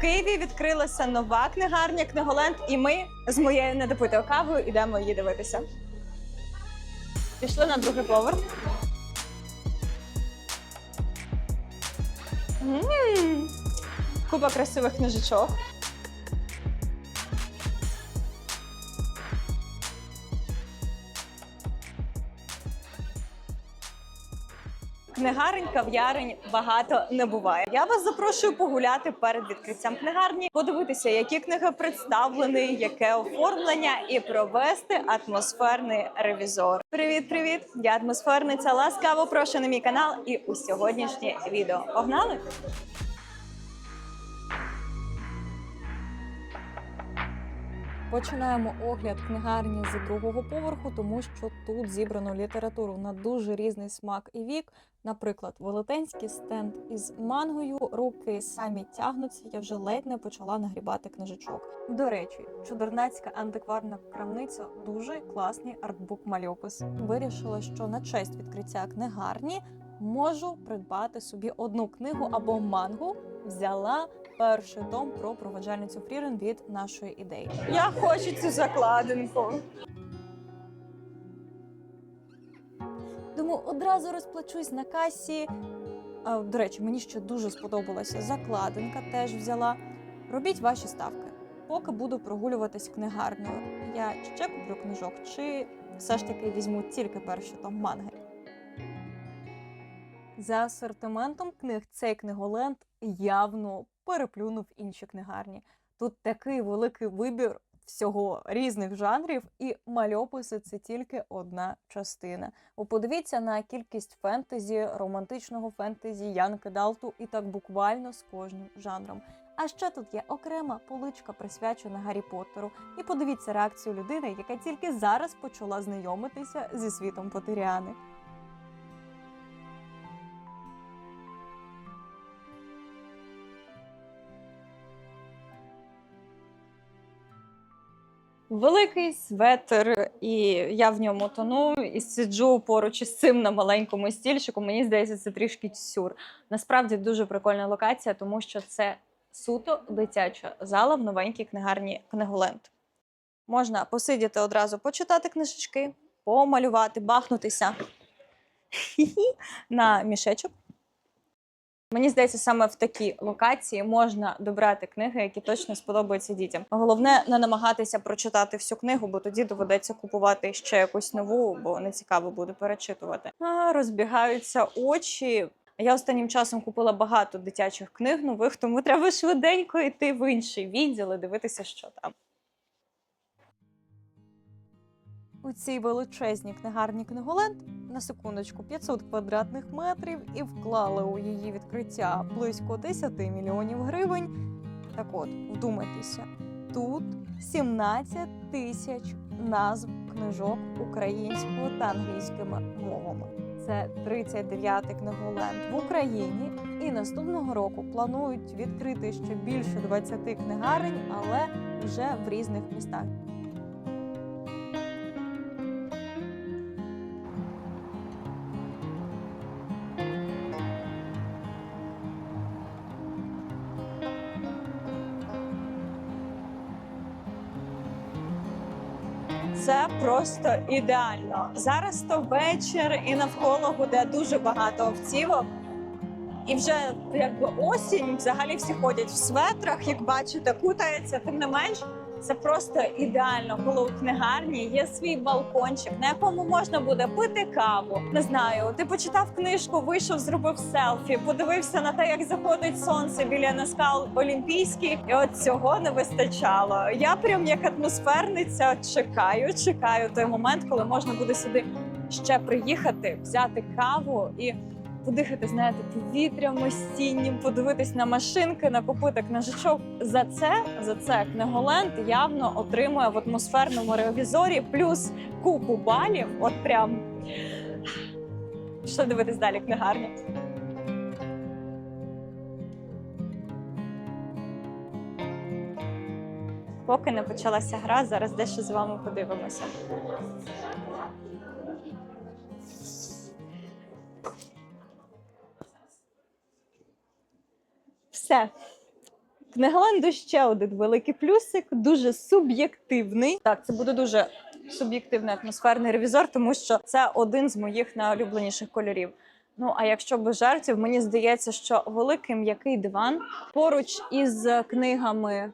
Києві відкрилася нова книгарня Книголенд, і ми з моєю недопитою кавою йдемо її дивитися. Пішли на другий поверх. Купа красивих книжечок. Книгарень, кав'ярень багато не буває. Я вас запрошую погуляти перед відкриттям книгарні, подивитися, які книги представлені, яке оформлення, і провести атмосферний ревізор. Привіт, привіт! Я атмосферниця. Ласкаво прошу на мій канал і у сьогоднішнє відео. Погнали! Починаємо огляд книгарні з другого поверху, тому що тут зібрано літературу на дуже різний смак і вік. Наприклад, велетенський стенд із мангою. Руки самі тягнуться. Я вже ледь не почала нагрібати книжечок. До речі, чудернацька антикварна крамниця дуже класний артбук мальопис. Вирішила, що на честь відкриття книгарні можу придбати собі одну книгу або мангу. Взяла перший том про проводжальницю Фрірен від нашої ідеї. Я хочу цю закладинку. Думаю, одразу розплачусь на касі. А, до речі, мені ще дуже сподобалася закладинка, теж взяла. Робіть ваші ставки. Поки буду прогулюватись книгарнею. Я ще куплю книжок, чи все ж таки візьму тільки перший том манги. За асортиментом книг цей книголенд явно переплюнув інші книгарні. Тут такий великий вибір всього різних жанрів, і мальописи це тільки одна частина. Ви подивіться на кількість фентезі, романтичного фентезі, Янки Далту і так буквально з кожним жанром. А ще тут є окрема поличка присвячена Гаррі Поттеру. І подивіться реакцію людини, яка тільки зараз почала знайомитися зі світом Поттеріани. Великий светр, і я в ньому тону і сиджу поруч із цим на маленькому стільчику. Мені здається, це трішки сюр. Насправді дуже прикольна локація, тому що це суто дитяча зала в новенькій книгарні Книголенд. Можна посидіти одразу, почитати книжечки, помалювати, бахнутися на мішечок. Мені здається, саме в такій локації можна добрати книги, які точно сподобаються дітям. Головне не намагатися прочитати всю книгу, бо тоді доведеться купувати ще якусь нову, бо не цікаво буде перечитувати. А, розбігаються очі. Я останнім часом купила багато дитячих книг нових, тому треба швиденько йти в інший відділ і дивитися, що там. У цій величезній книгарні книголенд на секундочку 500 квадратних метрів і вклали у її відкриття близько 10 мільйонів гривень. Так от, вдумайтеся, тут 17 тисяч назв книжок українською та англійськими мовами. Це 39-й книголенд в Україні, і наступного року планують відкрити ще більше 20 книгарень, але вже в різних містах. Це просто ідеально. Зараз то вечір, і навколо буде дуже багато овцівок. І вже якби осінь, взагалі всі ходять в светрах, як бачите, кутається, Тим не менш, це просто ідеально, коли у книгарні є свій балкончик, на якому можна буде пити каву. Не знаю, ти почитав книжку, вийшов, зробив селфі, подивився на те, як заходить сонце біля наскал Олімпійський, і от цього не вистачало. Я прям як атмосферниця чекаю, чекаю той момент, коли можна буде сюди ще приїхати, взяти каву і подихати, знаєте, повітрям осіннім, подивитись на машинки, на купити книжечок. За це, за це книголенд явно отримує в атмосферному ревізорі плюс купу балів. От прям що дивитись далі книгарня. Поки не почалася гра, зараз дещо з вами подивимося. Все. Книгаленду ще один великий плюсик, дуже суб'єктивний. Так, це буде дуже суб'єктивний атмосферний ревізор, тому що це один з моїх найулюбленіших кольорів. Ну а якщо без жартів, мені здається, що великий м'який диван поруч із книгами.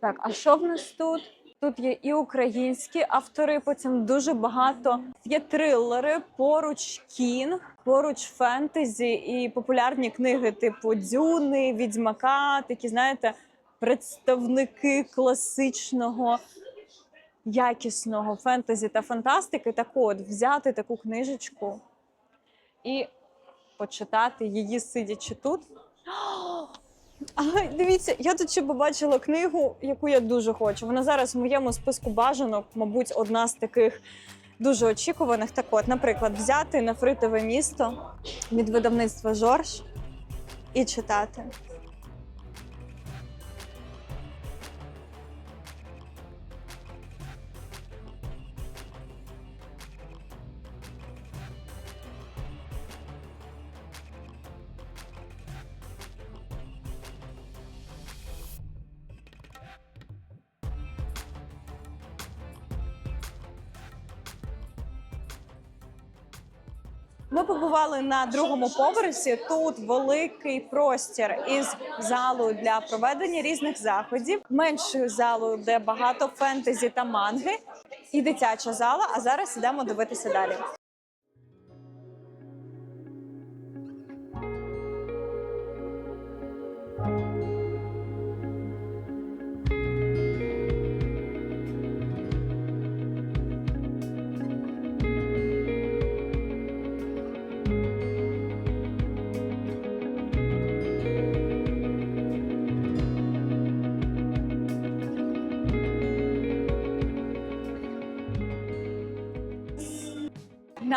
Так, а що в нас тут? Тут є і українські автори, потім дуже багато є трилери, поруч кінг, поруч фентезі і популярні книги, типу Дюни, Відьмака, такі, знаєте, представники класичного якісного фентезі та фантастики. Так от взяти таку книжечку і почитати її, сидячи тут. А дивіться, я тут ще побачила книгу, яку я дуже хочу. Вона зараз в моєму списку бажанок, мабуть, одна з таких дуже очікуваних. Так от, наприклад, взяти на фритове місто від видавництва Жорж і читати. Ми побували на другому поверсі. Тут великий простір із залою для проведення різних заходів, меншою залою, де багато фентезі та манги, і дитяча зала. А зараз ідемо дивитися далі.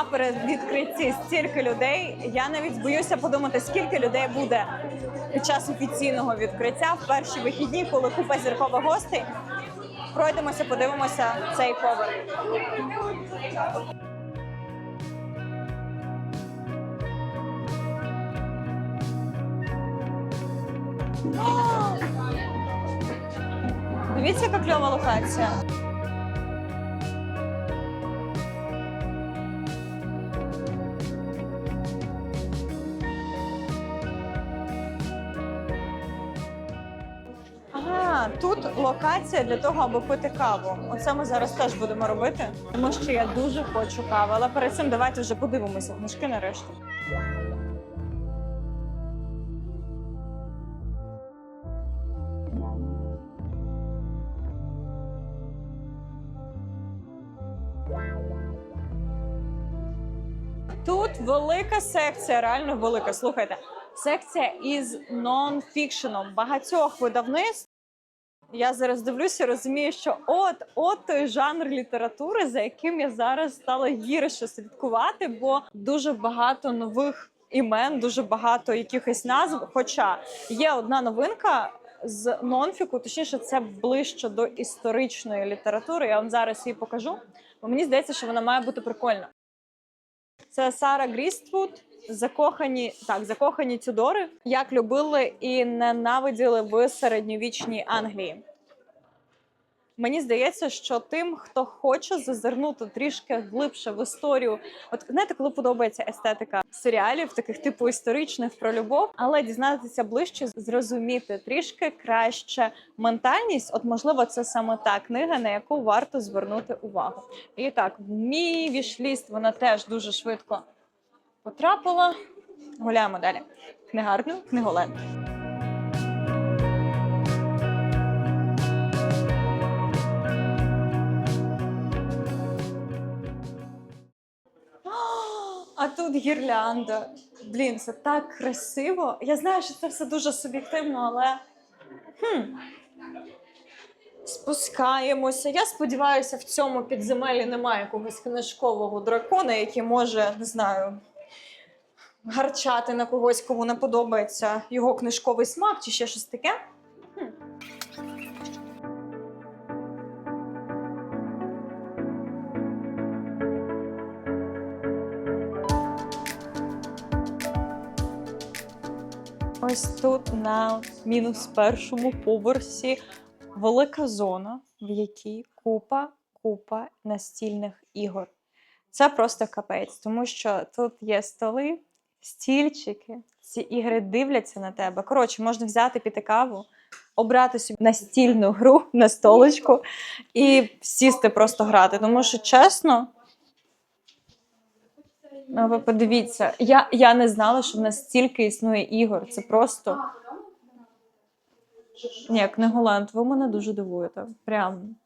На передвідкритті стільки людей. Я навіть боюся подумати, скільки людей буде під час офіційного відкриття в перші вихідні, коли купа зіркових гостей. Пройдемося, подивимося цей поверх. Дивіться, яка кльова локація. Локація для того, аби пити каву. Оце ми зараз теж будемо робити, тому що я дуже хочу кави. Але перед цим давайте вже подивимося книжки нарешті. Тут велика секція, реально велика. Слухайте, секція із нон-фікшеном багатьох видавництв. Я зараз дивлюся, розумію, що от от той жанр літератури, за яким я зараз стала гірше слідкувати, бо дуже багато нових імен, дуже багато якихось назв. Хоча є одна новинка з нонфіку, точніше, це ближче до історичної літератури. Я вам зараз її покажу, бо мені здається, що вона має бути прикольна. Це Сара Гріствуд. Закохані так, закохані Тюдори, як любили і ненавиділи в середньовічній Англії. Мені здається, що тим, хто хоче зазирнути трішки глибше в історію, от знаєте, коли подобається естетика серіалів, таких типу історичних про любов, але дізнатися ближче, зрозуміти трішки краще ментальність. От, можливо, це саме та книга, на яку варто звернути увагу. І так, в мій вішліст вона теж дуже швидко потрапила. Гуляємо далі. Книгарню, книголент. А тут гірлянда. Блін, це так красиво. Я знаю, що це все дуже суб'єктивно, але. Хм. Спускаємося. Я сподіваюся, в цьому підземелі немає якогось книжкового дракона, який може, не знаю, гарчати на когось, кому не подобається його книжковий смак чи ще щось таке. Ось тут на мінус першому поверсі велика зона, в якій купа, купа настільних ігор. Це просто капець, тому що тут є столи, стільчики, ці ігри дивляться на тебе. Коротше, можна взяти піти каву, обрати собі настільну гру на столочку і сісти просто грати. Тому що чесно. Ну, ви подивіться, я, я не знала, що в нас стільки існує ігор. Це просто. Ні, Книголанд, ви мене дуже дивуєте. Прям.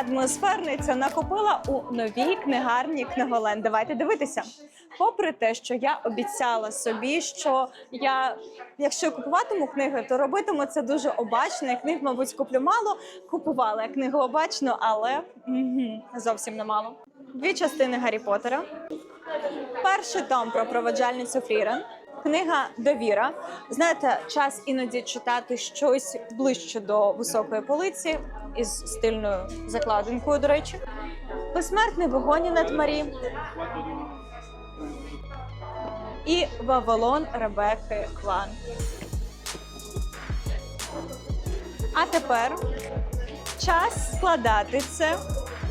Атмосферниця накопила у новій книгарні книголен? Давайте дивитися. Попри те, що я обіцяла собі, що я, якщо купуватиму книги, то робитиму це дуже обачно. Я книг, мабуть, куплю мало. Купувала я книгу обачно, але мгм, зовсім немало. Дві частини Гаррі Поттера. Перший том про проводжальницю Фрірен. Книга Довіра. Знаєте, час іноді читати щось ближче до високої полиці із стильною закладинкою, до речі. Безсмертний вогонь над Марі. І Вавилон Ребекки Клан. А тепер час складати це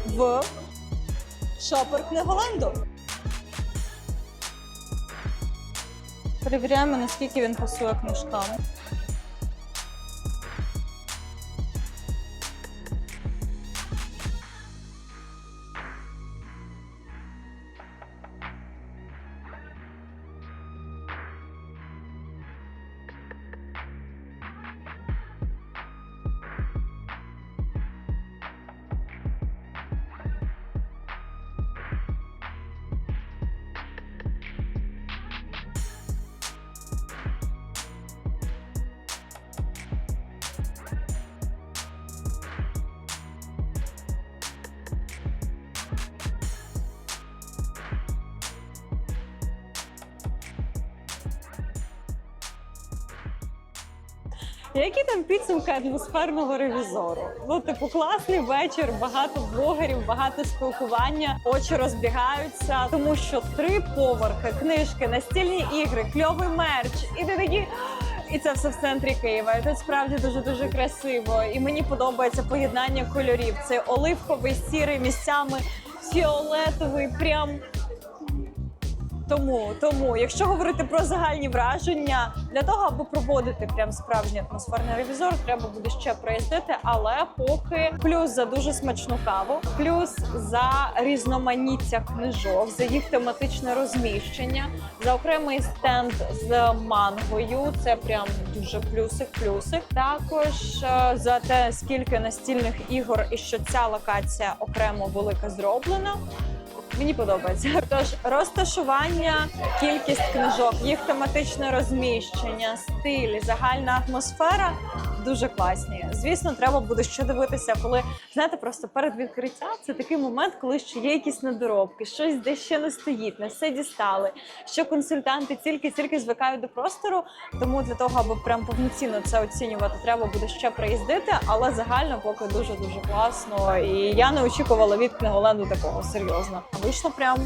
в шопер книголанду. Перевіряємо, наскільки він пасує книжкам. Які там підсумки атмосферного ревізору? Ну, типу, класний вечір, багато блогерів, багато спілкування, очі розбігаються, тому що три поверхи, книжки, настільні ігри, кльовий мерч, і ти такі. І це все в центрі Києва. І тут справді дуже дуже красиво. І мені подобається поєднання кольорів. Це оливковий, сірий місцями, фіолетовий, прям тому, тому, якщо говорити про загальні враження, для того, аби проводити прям справжній атмосферний ревізор, треба буде ще проїздити. Але поки плюс за дуже смачну каву, плюс за різноманіття книжок, за їх тематичне розміщення, за окремий стенд з мангою. Це прям дуже плюсик, плюсик. Також е, за те, скільки настільних ігор і що ця локація окремо велика зроблена. Мені подобається. Тож розташування, кількість книжок, їх тематичне розміщення, стиль, загальна атмосфера дуже класні. Звісно, треба буде ще дивитися, коли знаєте, просто перед відкриттям це такий момент, коли ще є якісь недоробки, щось де ще не стоїть, не все дістали. Що консультанти тільки-тільки звикають до простору. Тому для того, аби прям повноцінно це оцінювати, треба буде ще приїздити. Але загально поки дуже дуже класно. І я не очікувала від книголенду такого серйозно. Вийшло прям